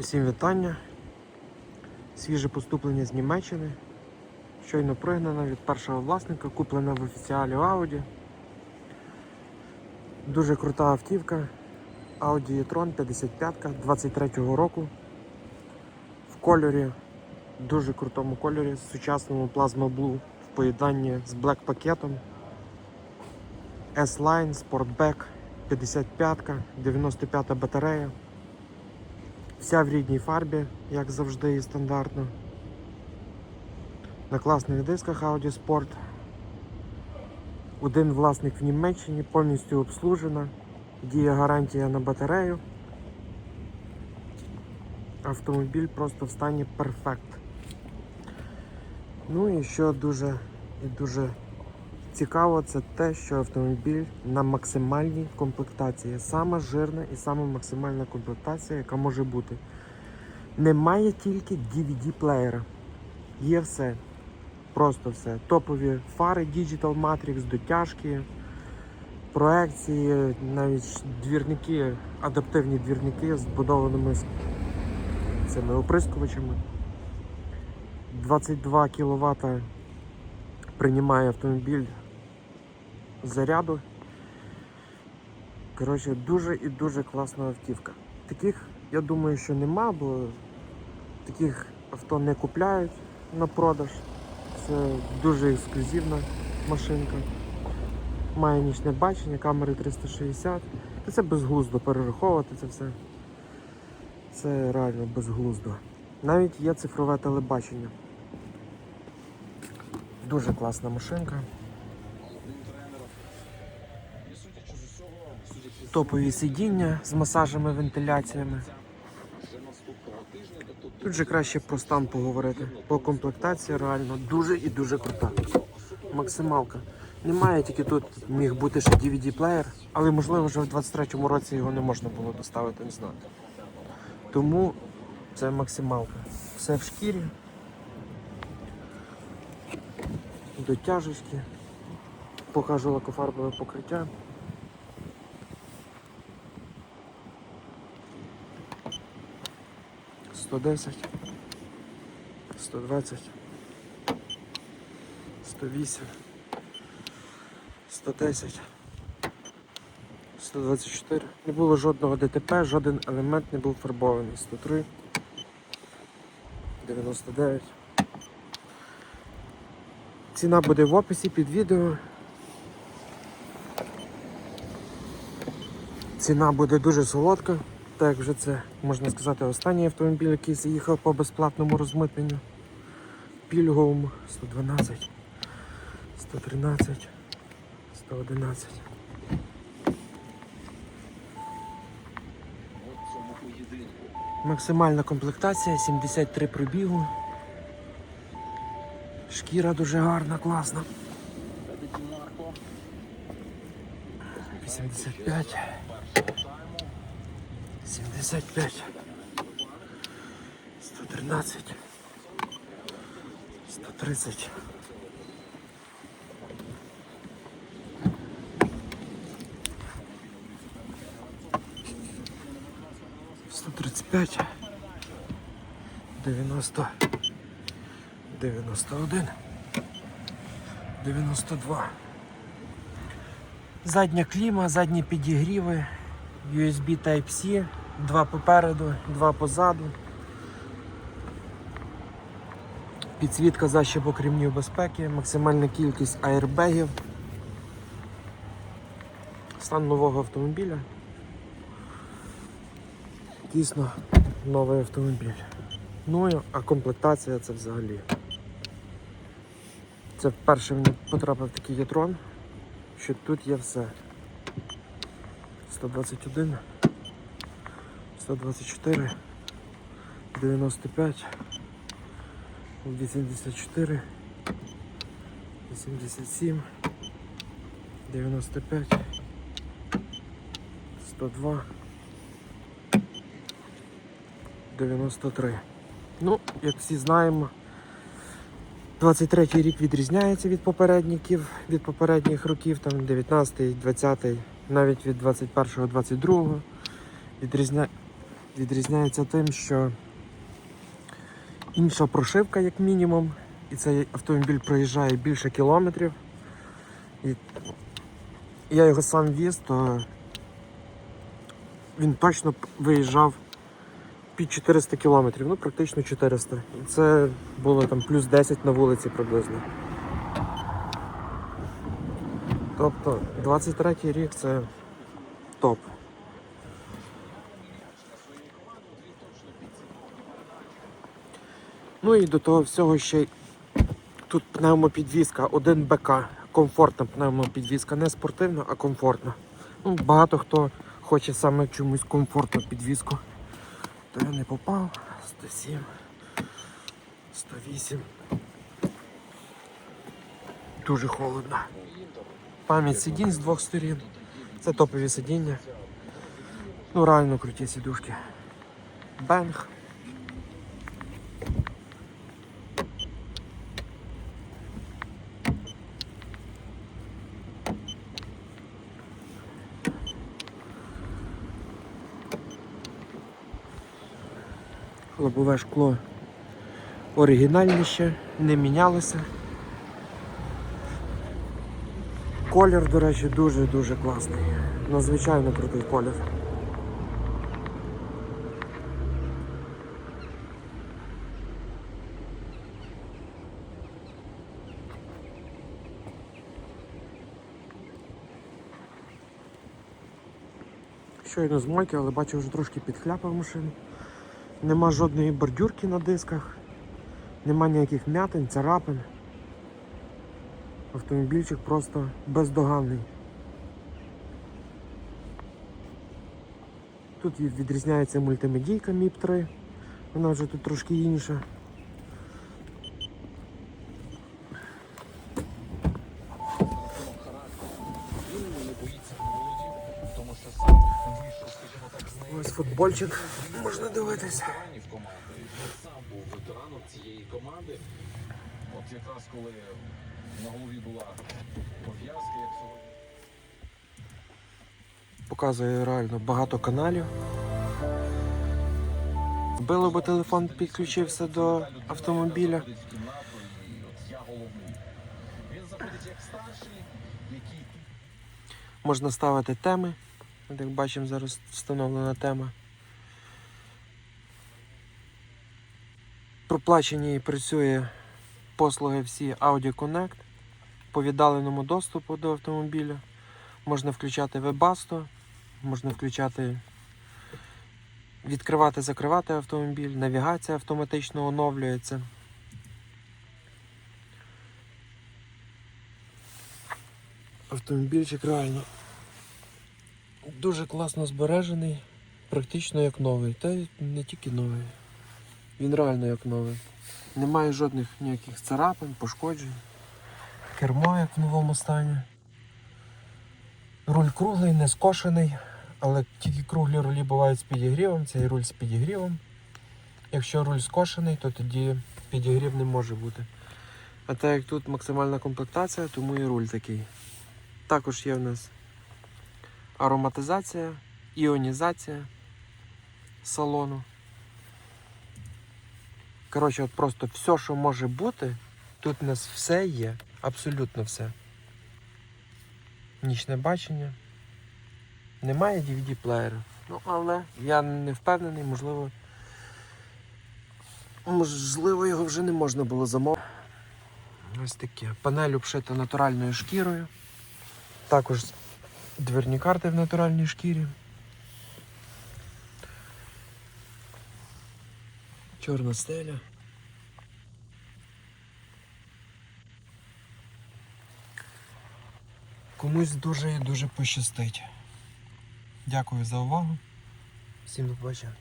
Усім вітання. Свіже поступлення з Німеччини. Щойно пригнана від першого власника, куплена в офіціалі Audi. Дуже крута автівка. Audi e-tron 55 23-го року. В кольорі, дуже крутому кольорі, з сучасному Plasma Blue в поєднанні з Black пакетом. S-Line, Sportback, 55, 95 батарея. Вся в рідній фарбі, як завжди і стандартно. На класних дисках Audi Sport. Один власник в Німеччині повністю обслужена. Діє гарантія на батарею. Автомобіль просто в стані перфект. Ну і що дуже і дуже цікаво, це те, що автомобіль на максимальній комплектації. Сама жирна і сама максимальна комплектація, яка може бути. Немає тільки DVD-плеєра. Є все. Просто все. Топові фари Digital Matrix, дотяжки, проекції, навіть двірники, адаптивні двірники з вбудованими цими оприскувачами. 22 кВт приймає автомобіль заряду. Коротше, дуже і дуже класна автівка. Таких, я думаю, що нема, бо таких авто не купляють на продаж. Це дуже ексклюзивна машинка. Має нічне бачення, камери 360. Та це безглуздо перераховувати це все. Це реально безглуздо. Навіть є цифрове телебачення. Дуже класна машинка. Топові сидіння з масажами, вентиляціями. Тут же краще про стан поговорити. По комплектації реально дуже і дуже крута. Максималка. Немає тільки тут міг бути ще DVD-плеєр, але можливо вже в 23-му році його не можна було доставити, не знаю. Тому це максималка. Все в шкірі. Дотяжечки. Покажу лакофарбове покриття. Сто десять, сто двадцять, сто вісім, сто десять, сто двадцять чотири. Не було жодного ДТП, жоден елемент не був фарбований. Сто три, дев'яносто дев'ять. Ціна буде в описі під відео. Ціна буде дуже солодка, так вже це, можна сказати, останній автомобіль, який заїхав по безплатному розмитненню. Пільговому 112, 113, 111. Максимальна комплектація 73 пробігу. Шкіра дуже гарна, класна. 85. 75. 113. 130. Сто тридцать пять, девяносто, девяносто один, девяносто два. Задня кліма, задні підігріви, USB Type-C, два попереду, два позаду. Підсвітка защіпок ремнів безпеки, максимальна кількість аербегів. Стан нового автомобіля. Дійсно новий автомобіль. Ну а комплектація це взагалі. Це вперше мені потрапив такий ятрон, що тут є все. 121, 124, 95, 84, 87, 95, 102, 93. Ну, як всі знаємо, 23-й рік відрізняється від попередників, від попередніх років, там 19-й, 20-й, навіть від 21-го, 22-го. Відрізня... відрізняється тим, що інша прошивка, як мінімум, і цей автомобіль проїжджає більше кілометрів. І я його сам віз, то він точно виїжджав під 400 кілометрів, ну практично 400. І це було там плюс 10 на вулиці приблизно. Тобто 23 рік це топ. Ну і до того всього ще тут пневмопідвізка, 1 БК. Комфортна пневмопідвізка, не спортивна, а комфортна. Ну, багато хто хоче саме чомусь комфортну підвізку. То я не попав. 107, 108. Дуже холодно. Пам'ять сидінь з двох сторін. Це топові сидіння. Ну, реально круті сідушки. Бенг. Лобове шкло оригінальніше, не мінялося. Колір, до речі, дуже-дуже класний. Надзвичайно крутий колір. Щойно з мойки, але бачу вже трошки підхляпав машину. Нема жодної бордюрки на дисках, нема ніяких м'ятин, царапин. Автомобільчик просто бездоганний. Тут відрізняється мультимедійка MIP 3, вона вже тут трошки інша. Ось футбольчик можна дивитися. сам був ветераном цієї команди. От якраз коли на голові була пов'язка, як сьогодні. Показує реально багато каналів. Збило, бо телефон підключився до автомобіля. Можна ставити теми. От Як бачимо, зараз встановлена тема. Проплачені і працює послуги всі Audi Connect по віддаленому доступу до автомобіля. Можна включати Webasto, можна включати, відкривати, закривати автомобіль, навігація автоматично оновлюється. Автомобільчик реально дуже класно збережений, практично як новий. Та не тільки новий. Він реально як новий. Немає жодних ніяких царапин, пошкоджень. Кермо як в новому стані. Руль круглий, не скошений, але тільки круглі рулі бувають з підігрівом, цей руль з підігрівом. Якщо руль скошений, то тоді підігрів не може бути. А так як тут максимальна комплектація, тому і руль такий. Також є в нас ароматизація, іонізація салону. Коротше, от просто все, що може бути, тут у нас все є, абсолютно все. Нічне бачення. Немає DVD-плеєра. Ну, але я не впевнений, можливо. Можливо, його вже не можна було замовити. Ось таке. Панель обшита натуральною шкірою. Також дверні карти в натуральній шкірі. Чорна стеля. Комусь дуже і дуже пощастить. Дякую за увагу. Всім до побачення.